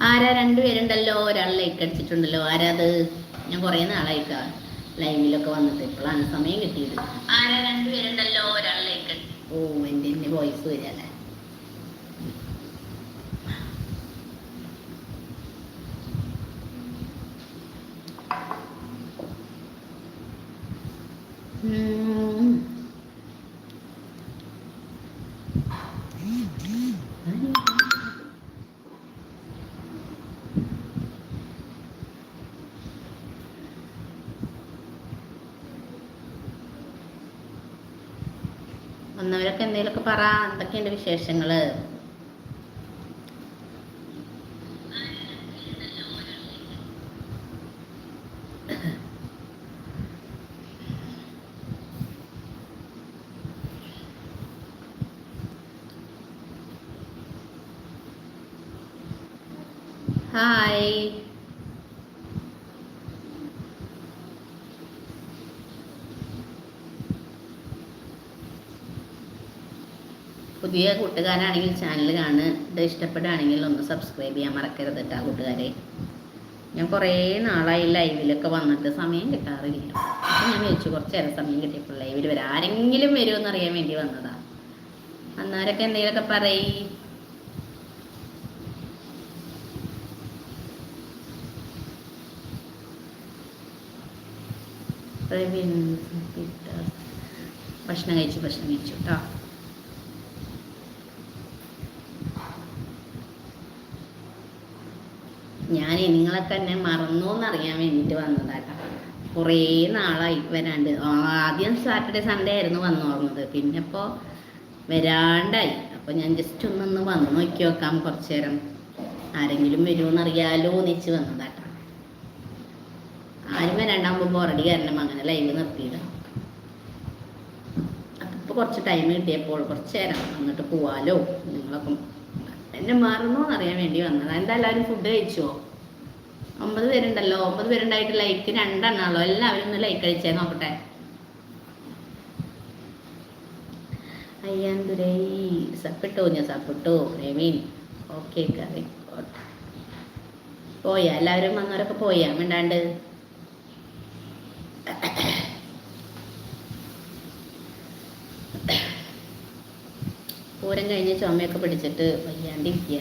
ആരാ രണ്ടുപേരുണ്ടല്ലോ ഒരാൾ ലൈക്ക് അടിച്ചിട്ടുണ്ടല്ലോ. ആരാ അത്? ഞാൻ കുറേ നാളായിട്ടാ ലൈവിലൊക്കെ വന്നിട്ട്. ഇപ്പോഴാണ് സമയം കിട്ടിയത്. ആരാ രണ്ടുപേരുണ്ടല്ലോ ഒരാൾ ലൈക്ക് ഓ എന്റെ എന്റെ വോയിസ് വരികയല്ലേ ഉം. വന്നവരൊക്കെ എന്തെങ്കിലുമൊക്കെ പറ. എന്തൊക്കെയുണ്ട് വിശേഷങ്ങൾ ഹായ് പുതിയ കൂട്ടുകാരാണെങ്കിൽ ചാനൽ കാണുക. ഇഷ്ടപ്പെടുകയാണെങ്കിൽ ഒന്ന് സബ്സ്ക്രൈബ് ചെയ്യാൻ മറക്കരുത് കേട്ടോ കൂട്ടുകാരെ. ഞാൻ കുറേ നാളായി ലൈവിലൊക്കെ വന്നിട്ട് സമയം കിട്ടാറില്ല. അപ്പം ഞാൻ ചോദിച്ചു കുറച്ച് നേരം സമയം കിട്ടിയപ്പോൾ ലൈവിൽ വരാം. ആരെങ്കിലും വരുമെന്ന് അറിയാൻ വേണ്ടി വന്നതാ. അന്നേരൊക്കെ എന്തെങ്കിലുമൊക്കെ പറയ്. ഭക്ഷണം കഴിച്ചു ഭക്ഷണം കഴിച്ചു കേട്ടോ ഞാൻ നിങ്ങളൊക്കെ എന്നെ മറന്നു എന്നറിയാൻ വേണ്ടിയിട്ട് വന്നതാട്ടോ. കുറേ നാളായി വരാണ്ട്. ആദ്യം സാറ്റർഡേ സൺഡേ ആയിരുന്നു വന്നു ഓർമ്മത് പിന്നെ ഇപ്പോൾ വരാണ്ടായി. അപ്പോൾ ഞാൻ ജസ്റ്റ് ഒന്നൊന്ന് വന്നു നോക്കി നോക്കാം കുറച്ചു നേരം. ആരെങ്കിലും വരുമെന്നറിയാലോ ഒന്നിച്ച് വന്നതാട്ടോ. ആരും വരാണ്ടാകുമ്പോൾ ബോറടി കാരണം അങ്ങനെ ലൈവ് നിർത്തിയില്ല അപ്പോൾ കുറച്ച് ടൈം കിട്ടിയപ്പോൾ കുറച്ച് നേരം വന്നിട്ട് പോവാലോ. നിങ്ങളൊക്കെ എന്നെ മാറുന്നോ എന്നറിയാൻ വേണ്ടി വന്നതാണ് എന്താ എല്ലാവരും ഫുഡ് കഴിച്ചോ? ഒമ്പത് പേരുണ്ടല്ലോ. ഒമ്പത് പേരുണ്ടായിട്ട് ലൈക്ക് രണ്ടെണ്ണാണല്ലോ. എല്ലാവരും ഒന്ന് ലൈക്ക് അടിച്ചേ നോക്കട്ടെ. അയ്യാന്തുരൈ സപ്പിട്ടോ ഞാൻ സപ്പിട്ടോ. പ്രവീൺ ഓക്കെ കറി. പോയാ എല്ലാവരും വന്നവരൊക്കെ പോയാ മിണ്ടാണ്ട്. പൂരം കഴിഞ്ഞ് ചുമയൊക്കെ പിടിച്ചിട്ട് വയ്യാണ്ടിരിക്കുക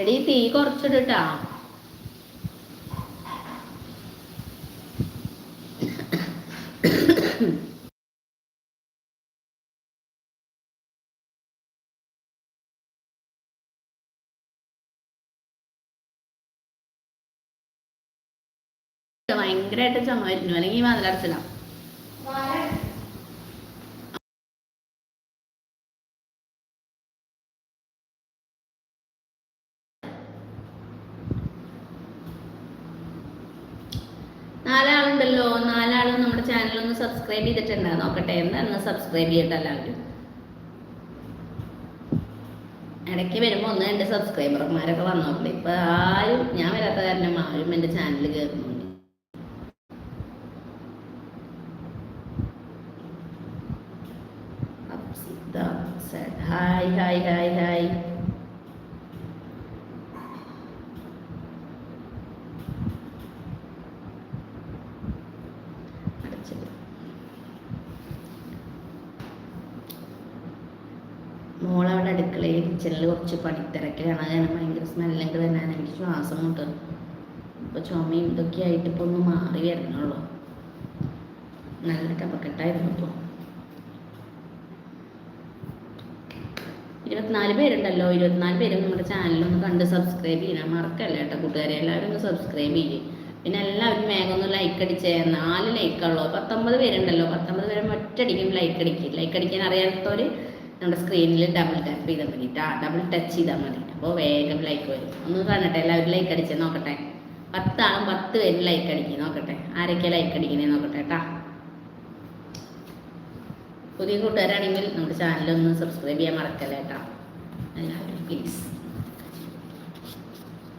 എടീ തീ കുറച്ചിട്ടാ ഭയങ്കരായിട്ട് ചുമ വരുന്നു. അല്ലെങ്കിൽ നാലാളുണ്ടല്ലോ ഒന്ന് സബ്സ്ക്രൈബ് ചെയ്തിട്ടുണ്ടോ? നോക്കട്ടെ. എന്താന്ന് സബ്സ്ക്രൈബ് ചെയ്യട്ടെ എല്ലാവരും? ഇടയ്ക്ക് വരുമ്പോൾ ഒന്ന് രണ്ട് സബ്സ്ക്രൈബർമാരൊക്കെ വന്നോട്ടെ ഇപ്പൊ ആരും ഞാൻ വരാത്ത കാരണം ആരും എന്റെ channel said, hi hi hi hi കിച്ചണിൽ കുറച്ച് പണിത്തിരക്കിലാണ് കാരണം ഭയങ്കര സ്മെല്ലൊക്കെ തന്നെ എനിക്ക് ശ്വാസം മുട്ടും ഇപ്പോൾ ചുമയും ഇതൊക്കെ ആയിട്ട് ഇപ്പോൾ ഒന്ന് മാറി വരണുള്ളൂ നല്ല കപക്കെട്ടായിരുന്നു ഇപ്പോൾ ഇരുപത്തിനാല് പേരുണ്ടല്ലോ. ഇരുപത്തിനാല് പേരും നമ്മുടെ ചാനലൊന്ന് കണ്ട് സബ്സ്ക്രൈബ് ചെയ്യണം മറക്കല്ല കേട്ടോ കൂട്ടുകാരെ. എല്ലാവരും ഒന്ന് സബ്സ്ക്രൈബ് ചെയ്യേ. പിന്നെ എല്ലാവരും വേഗം ഒന്ന് ലൈക്ക് അടിച്ചേ. നാല് ലൈക്കുള്ളൂ പത്തൊമ്പത് പേരുണ്ടല്ലോ. പത്തൊമ്പത് പേരും ഒറ്റയടിക്കും ലൈക്ക് അടിക്കും. ലൈക്ക് അടിക്കാൻ അറിയാത്തവർ നമ്മുടെ സ്ക്രീനിൽ ഡബിൾ ടാപ്പ് ചെയ്താൽ മതി ഡബിൾ ടച്ച് ചെയ്താൽ മതി. അപ്പോൾ വേഗം ലൈക്ക് വരും. ഒന്ന് കാണട്ടെ എല്ലാവരും ലൈക്ക് അടിച്ചേ നോക്കട്ടെ. പത്താളും പത്ത് പേര് ലൈക്ക് അടിക്കുക നോക്കട്ടെ. ആരൊക്കെ ലൈക്ക് അടിക്കണേ നോക്കട്ടെ കേട്ടാ പുതിയ കൂട്ടുകാരാണെങ്കിൽ നമ്മുടെ ചാനലൊന്ന് സബ്സ്ക്രൈബ് ചെയ്യാൻ മറക്കല്ലേ കേട്ടോ എല്ലാവരും പ്ലീസ്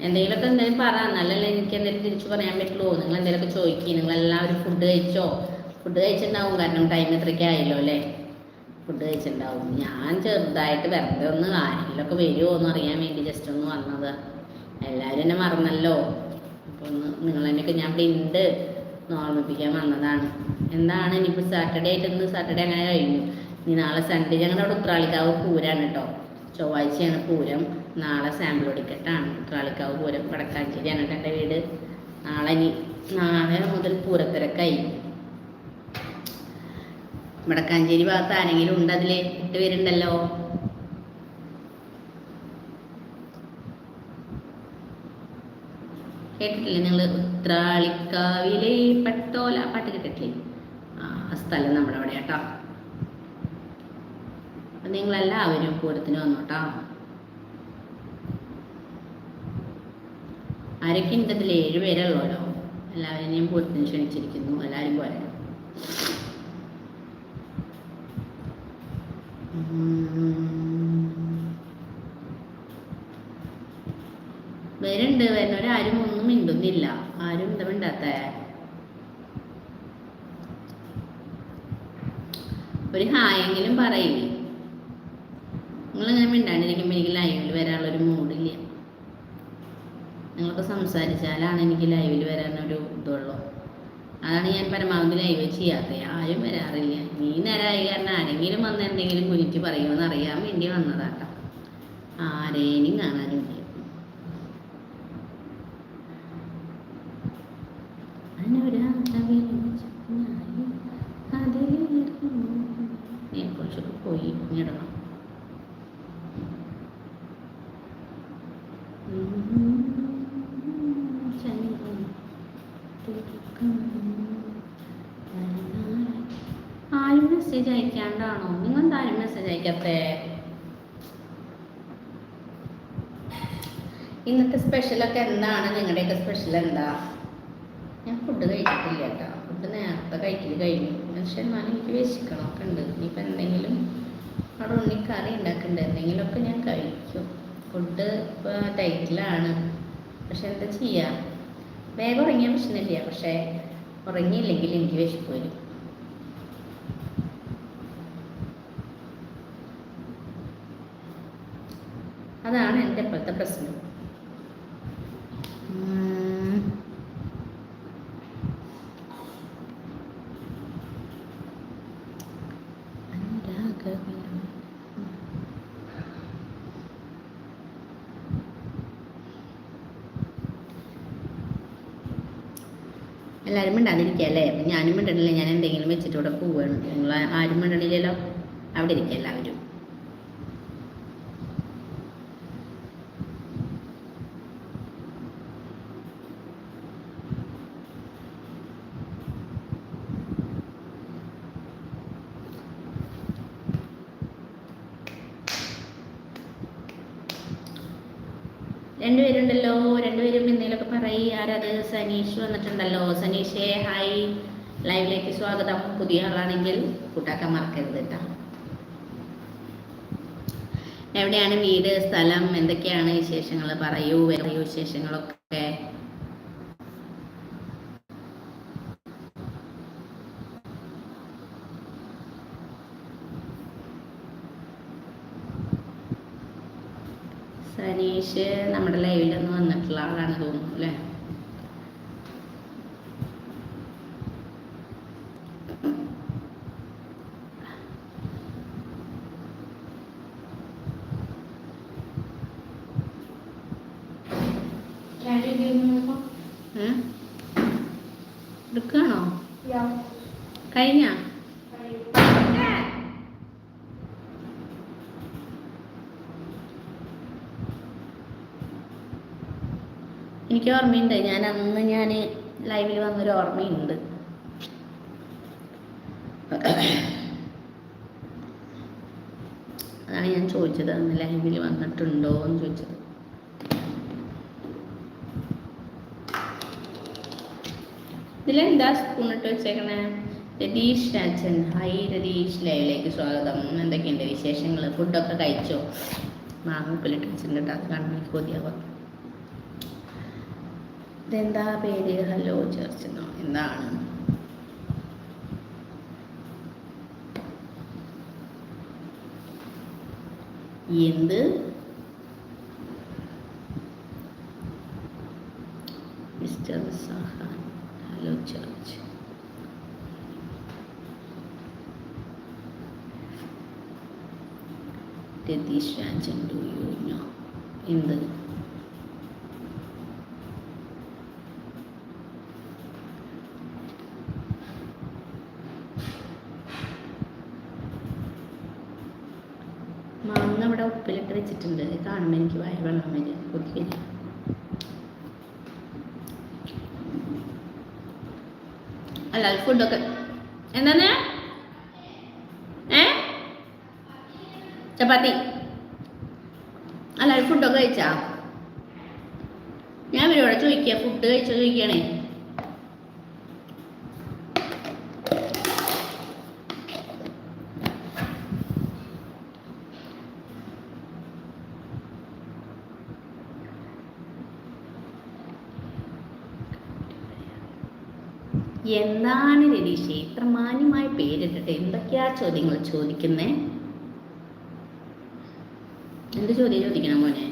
എന്തെങ്കിലുമൊക്കെ എന്തെങ്കിലും പറ. എന്നാലല്ലേ എനിക്ക് എന്തെങ്കിലും തിരിച്ചു പറയാൻ പറ്റുള്ളൂ. നിങ്ങൾ എന്തെങ്കിലുമൊക്കെ ചോദിക്കുക നിങ്ങൾ എല്ലാവരും ഫുഡ് കഴിച്ചോ? ഫുഡ് കഴിച്ചിട്ടുണ്ടാവും. കാരണം ടൈം ഇത്രയ്ക്ക് ആയല്ലോ അല്ലേ? ഫുഡ് കഴിച്ചിട്ടുണ്ടാവും. ഞാൻ ചെറുതായിട്ട് വെറുതെ ഒന്ന് ആരെങ്കിലുമൊക്കെ വരുമോ എന്ന് അറിയാൻ വേണ്ടി ജസ്റ്റ് ഒന്ന് വന്നത്. എല്ലാവരും എന്നെ മറന്നല്ലോ. അപ്പോൾ ഒന്ന് നിങ്ങൾ നിങ്ങളെന്നെയൊക്കെ ഞാൻ ഇവിടെ ഉണ്ട് ഓർമ്മിപ്പിക്കാൻ വന്നതാണ്. എന്താണ്? ഇനിയിപ്പോൾ സാറ്റർഡേ ആയിട്ട് ഇന്ന് സാറ്റർഡേ അങ്ങനെ കഴിഞ്ഞു. ഇനി നാളെ സൺഡേ ഞങ്ങളുടെ അവിടെ ഉത്രാളിക്കാവ് പൂരാണ് കേട്ടോ. ചൊവ്വാഴ്ചയാണ് പൂരം. നാളെ സാമ്പിൾ ഒടിക്കട്ടാണ് ഉത്രാളിക്കാവ് പൂരം വടക്കാഞ്ചേരിയാണ് കേട്ടോ എന്റെ വീട്. നാളെ ഇനി നാളെ മുതൽ പൂരത്തിരക്കായി. വടക്കാഞ്ചേരി ഭാഗത്ത് ആരെങ്കിലും ഉണ്ട് അതിൽ എട്ട് പേരുണ്ടല്ലോ കേട്ടിട്ടില്ലേ നിങ്ങൾ ഉത്രാളിക്കാവിലെ പട്ടോല പാട്ട് കേട്ടിട്ടില്ലേ? ആ സ്ഥലം നമ്മുടെ അവിടെ കേട്ടോ. അപ്പം നിങ്ങളെല്ലാവരും പൂരത്തിന് വന്നോട്ടോ ആരൊക്കെ ഉണ്ട് ഇതിൽ ഏഴ് പേരുള്ളല്ലോ എല്ലാവരെയും പൂരത്തിന് ക്ഷണിച്ചിരിക്കുന്നു. എല്ലാവരും പോരാ. വരുന്നുണ്ട് വരുന്നവരാരും ഒന്നും മിണ്ടുന്നില്ല. ആരും എന്താ മിണ്ടാത്ത? ഒരു ഹായെങ്കിലും പറയില്ലേ നിങ്ങളിങ്ങനെ മിണ്ടാണ്ടിരിക്കുമ്പോൾ എനിക്ക് ലൈവിൽ വരാനുള്ളൊരു മൂഡില്ല. നിങ്ങളൊക്കെ സംസാരിച്ചാലാണ് എനിക്ക് ലൈവിൽ വരാനൊരു ഇതുള്ളൂ. അതാണ് ഞാൻ പരമാവധി ലൈവ് ചെയ്യാത്തത് ആരും വരാറില്ല. നീ നേരമായി കാരണം ആരെങ്കിലും വന്ന് എന്തെങ്കിലും കുനിറ്റ് പറയുമെന്ന് അറിയാൻ വേണ്ടി വന്നതാട്ടോ ആരേനും കാണാനില്ല കുറച്ചൊക്കെ പോയി ഇടണം അയക്കാണ്ടാണോ നിങ്ങൾ എന്താ മെസ്സേജ് അയക്കത്തെ ഇന്നത്തെ സ്പെഷ്യലൊക്കെ എന്താണ്? നിങ്ങളുടെയൊക്കെ സ്പെഷ്യൽ എന്താ? ഞാൻ ഫുഡ് കഴിച്ചിട്ടില്ല കേട്ടോ. ഫുഡ് നേരത്തെ കഴിക്കൽ കഴിഞ്ഞു. പക്ഷെ എന്നാലും എനിക്ക് വിശക്കണമൊക്കെ ഉണ്ട്. ഇനിയിപ്പോൾ എന്തെങ്കിലും അവിടെ ഉണ്ണി കറി ഉണ്ടാക്കുന്നുണ്ട് എന്തെങ്കിലുമൊക്കെ ഞാൻ കഴിക്കും. ഫുഡ് ഇപ്പോൾ ടൈറ്റിലാണ് പക്ഷെ എന്താ ചെയ്യുക വേഗം ഉറങ്ങിയാൽ പ്രശ്നമില്ല. പക്ഷേ ഉറങ്ങിയില്ലെങ്കിൽ എനിക്ക് വിശപ്പ് വരും അതാണ് എന്റെ ഇപ്പോഴത്തെ പ്രശ്നം. എല്ലാവരും മിണ്ടാതിരിക്കുക അല്ലേ? ഞാനും മിണ്ടണില്ല ഞാൻ എന്തെങ്കിലും വെച്ചിട്ട് ഇവിടെ പോവുകയാണ്. നിങ്ങൾ ആരും മിണ്ടണില്ലല്ലോ അവിടെ ഇരിക്കുക എല്ലാവരും. രണ്ടുപേരുണ്ടല്ലോ രണ്ടുപേരും എന്തെങ്കിലുമൊക്കെ പറയി. ആരത്? സനീഷ് വന്നിട്ടുണ്ടല്ലോ. സനീഷേ ഹായ്. ലൈവിലേക്ക് സ്വാഗതം. പുതിയ ആളാണെങ്കിൽ കൂട്ടാക്കാൻ മറക്കരുത് കേട്ടോ എവിടെയാണ് വീട് സ്ഥലം എന്തൊക്കെയാണ് വിശേഷങ്ങൾ പറയൂ പറയൂ വിശേഷങ്ങളൊക്കെ. സനീഷ് നമ്മുടെ ലൈവിലൊന്നും വന്നിട്ടുള്ള ആളാണെന്ന് തോന്നുന്നു അല്ലേ ഏ? എടുക്കുകയാണോ കഴിഞ്ഞ എനിക്ക് ഓർമ്മയുണ്ട്. ഞാൻ അന്ന് ഞാൻ ലൈവിൽ വന്നൊരു ഓർമ്മയുണ്ട്. അതാണ് ഞാൻ ചോദിച്ചത്. അന്ന് ലൈവിൽ വന്നിട്ടുണ്ടോ എന്ന് ചോദിച്ചത്. ഇതിലെന്താ സ്പൂൺ വെച്ചേക്കണേ? രതീഷ് രാജൻ. ഹൈ രതീഷ്. ലൈവിലേക്ക് സ്വാഗതം. എന്തൊക്കെയുണ്ട് വിശേഷങ്ങൾ ഫുഡൊക്കെ കഴിച്ചോ? മാങ്ങ ഉപ്പിലിട്ട് വെച്ചിട്ടുണ്ട് അത് എനിക്ക് കൊതിയാവാം. ഇതെന്താ പേര്? ഹലോ ചേർച്ചെന്നോ? എന്താണ്? എന്ത്? Mister Sahan hello church. Ratheesh Rajan do you know എന്ത് മാങ്ങ ഇവിടെ ഉപ്പിലിട്ട് വെച്ചിട്ടുണ്ട് ഇത് കാണുമ്പോൾ എനിക്ക് വായ വെള്ളം വരിക കൊതി വരിക അല്ല ഫുഡൊക്കെ. എന്താണ് ഏ? ചപ്പാത്തി. അല്ല ഫുഡൊക്കെ കഴിച്ചാ? ഞാൻ ഇവരോട് ചോദിക്കുക ഫുഡ് കഴിച്ചോ ചോദിക്കണേ. രതീഷേ ഇത്ര മാന്യമായ പേരിട്ടിട്ട് എന്തൊക്കെയാ ചോദ്യങ്ങൾ ചോദിക്കുന്നേ? എന്ത് ചോദ്യം ചോദിക്കണം മോനെ?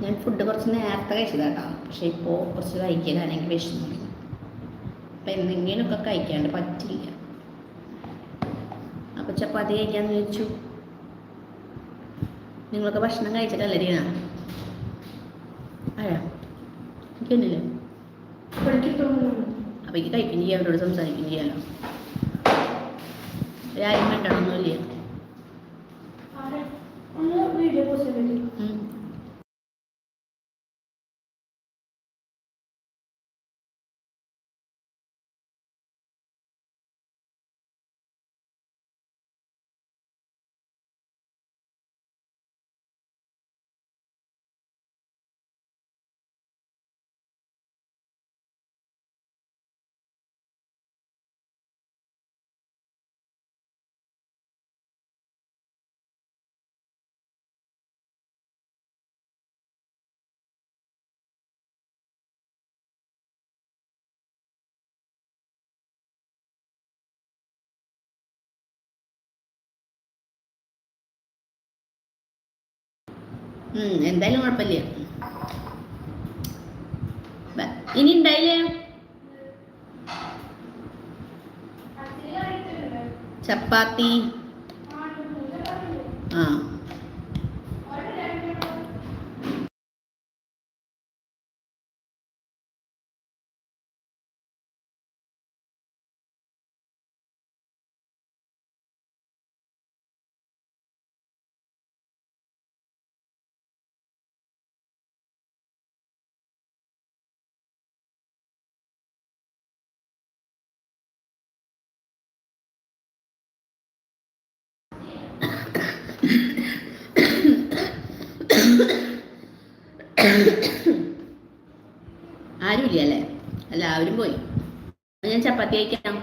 ഞാൻ ഫുഡ് കുറച്ച് നേരത്തെ കഴിച്ചതാട്ടോ പക്ഷെ ഇപ്പോൾ കുറച്ച് വൈകിയതാണ് എനിക്ക് വിഷമം അപ്പം എന്തെങ്കിലുമൊക്കെ കഴിക്കാണ്ട് പറ്റില്ല. അപ്പോൾ ചപ്പാത്തി കഴിക്കാന്ന് വെച്ചു നിങ്ങളൊക്കെ ഭക്ഷണം കഴിച്ചിട്ടല്ലേ രീണ എനിക്കൊന്നില്ലേ അപ്പോൾ എനിക്ക് കഴിക്കുകയും ചെയ്യാം അവരോട് സംസാരിക്കുകയും ചെയ്യാമല്ലോ ഒരാരും വേണ്ടണമെന്നില്ല വീഡിയോ എന്തായാലും കുഴപ്പമില്ല. ഇനി ഉണ്ടായില്ലേ? ചപ്പാത്തി. ആ. ആരുമില്ല അല്ലേ? എല്ലാവരും പോയി. ഞാൻ ചപ്പാത്തി കഴിക്കാം.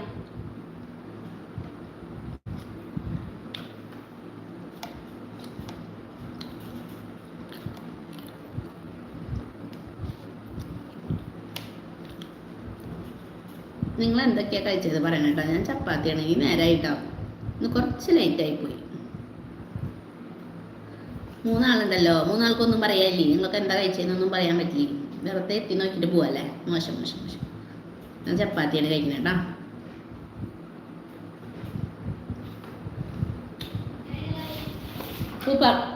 നിങ്ങൾ എന്തൊക്കെയാ കഴിച്ചത്? പറയണം കേട്ടോ. ഞാൻ ചപ്പാത്തിയാണ് ഈ നേരമായിട്ടോ ഇന്ന് കുറച്ച് ലേറ്റായി പോയി. മൂന്നാളുണ്ടല്ലോ. മൂന്നാൾക്കൊന്നും പറയാനില്ലേ? നിങ്ങൾക്ക് എന്താ കഴിച്ചതെന്നൊന്നും പറയാൻ പറ്റില്ല? വെറുതെ എത്തി നോക്കിയിട്ട് പോവല്ലേ? മോശം മോശം മോശം. ഞാൻ ചപ്പാത്തിയാണ് കഴിക്കുന്നത് കേട്ടോ. സൂപ്പർ.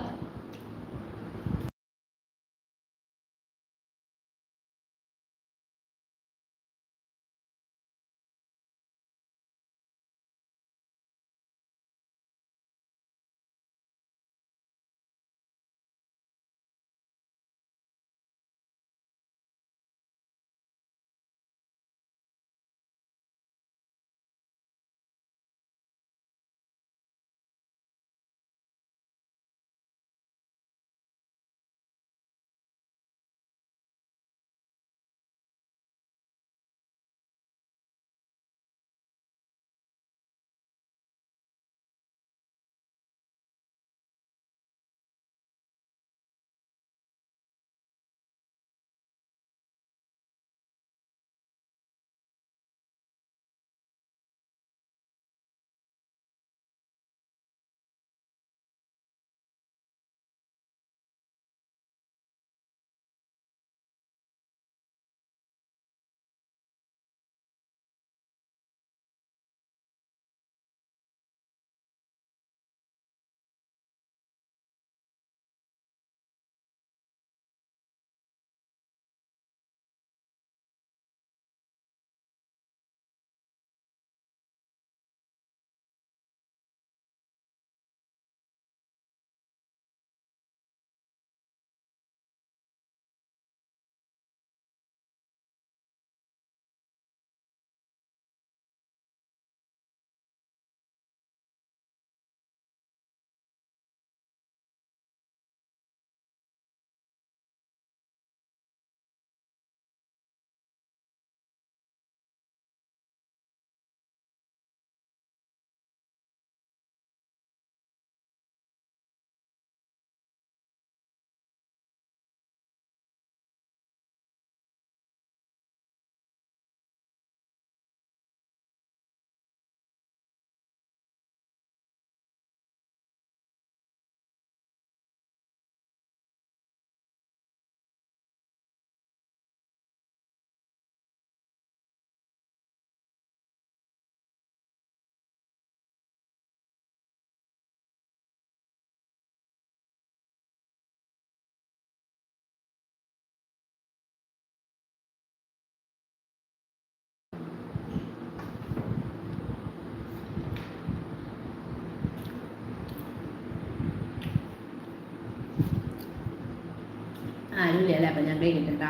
ആരും ഇല്ലല്ലേ അപ്പം ഞാൻ കഴിക്കട്ടെ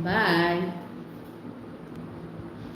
ബൈ